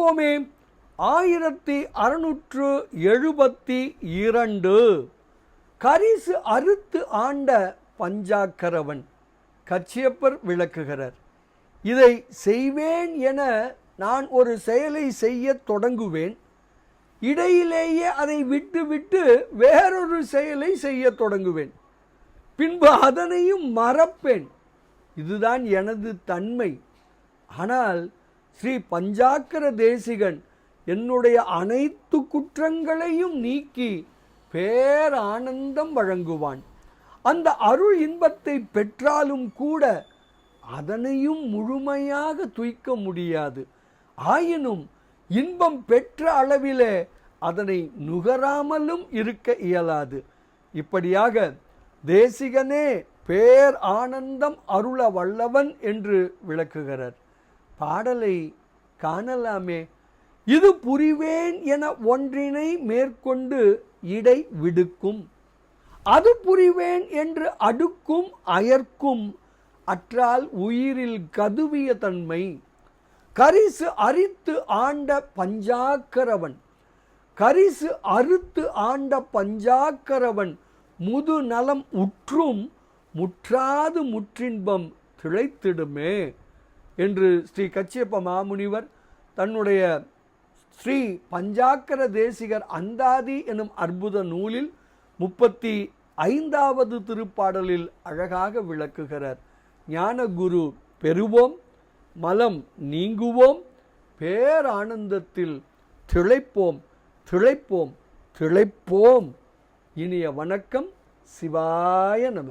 பார்ப்போமே ஆயிரத்தி அறுநூற்று எழுபத்தி இரண்டு. கரிசு அறுத்து ஆண்ட பஞ்சாக்கரவன் கச்சியப்பர் விளக்குகிறார். இதை செய்வேன் என நான் ஒரு செயலை செய்ய தொடங்குவேன். இடையிலேயே அதை விட்டு விட்டு வேறொரு செயலை செய்ய தொடங்குவேன். பின்பு அதனையும் மறப்பேன். இதுதான் எனது தன்மை. ஆனால் ஸ்ரீ பஞ்சாக்கர தேசிகன் என்னுடைய அனைத்து குற்றங்களையும் நீக்கி பேரானந்தம் வழங்குவான். அந்த அருள் இன்பத்தை பெற்றாலும் கூட அதனையும் முழுமையாக துய்க்க முடியாது. ஆயினும் இன்பம் பெற்ற அளவிலே அதனை நுகராமலும் இருக்க இயலாது. இப்படியாக தேசிகனே பேர் ஆனந்தம் அருள வல்லவன் என்று விளக்குகிறார். பாடலை காணலாமே. இது புரிவேன் என ஒன்றினை மேற்கொண்டு இடை விடுக்கும். அது புரிவேன் என்று அடுக்கும் அயர்க்கும் அற்றால் உயிரில் கதுவிய தன்மை. கரிசு அரித்து ஆண்ட பஞ்சாக்கரவன். கரிசு அறுத்து ஆண்ட பஞ்சாக்கரவன் முது நலம் உற்றும் முற்றாது முற்றின்பம் திளைத்திடுமே. என்று ஸ்ரீ கச்சியப்ப மாமுனிவர் தன்னுடைய ஸ்ரீ பஞ்சாக்கர தேசிகர் அந்தாதி எனும் அற்புத நூலில் முப்பத்தி ஐந்தாவது திருப்பாடலில் அழகாக விளக்குகிறார். ஞானகுரு பெறுவோம் மலம் நீங்குவோம் பேரானந்தத்தில் திளைப்போம் திளைப்போம் திளைப்போம். இனிய வணக்கம் சிவாய நம.